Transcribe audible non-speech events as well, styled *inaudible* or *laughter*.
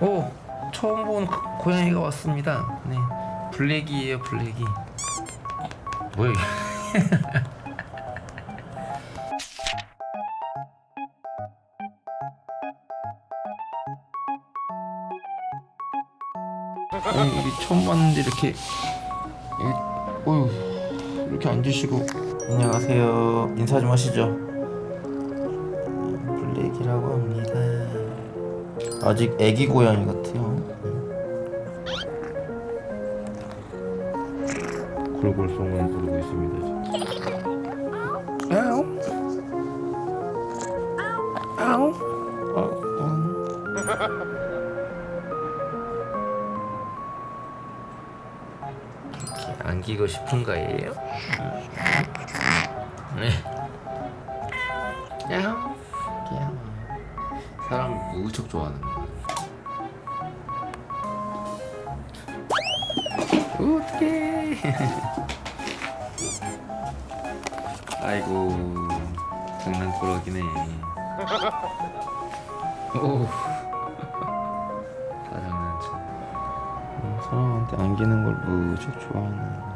오 처음 본 고- 고양이가 왔습니다. 네 블랙이에요 블랙이. 뭐야 이게 *laughs* 처음 봤는데 이렇게 어휴 이렇게 앉으시고 안녕하세요 인사 좀 하시죠. 블랙이라고 합니다. 아직 애기 고양이 같아요. 골골송을 부르고 있습니다. 지금. 아우. 아우. 안기고 싶은 거예요? 야옹. 야옹. 사람 무척 좋아하는 거. 어떡해. 아이고, 장난꾸러기네. 오. 다 장난쳐. 어, 사람한테 안기는 걸 무척 좋아하는.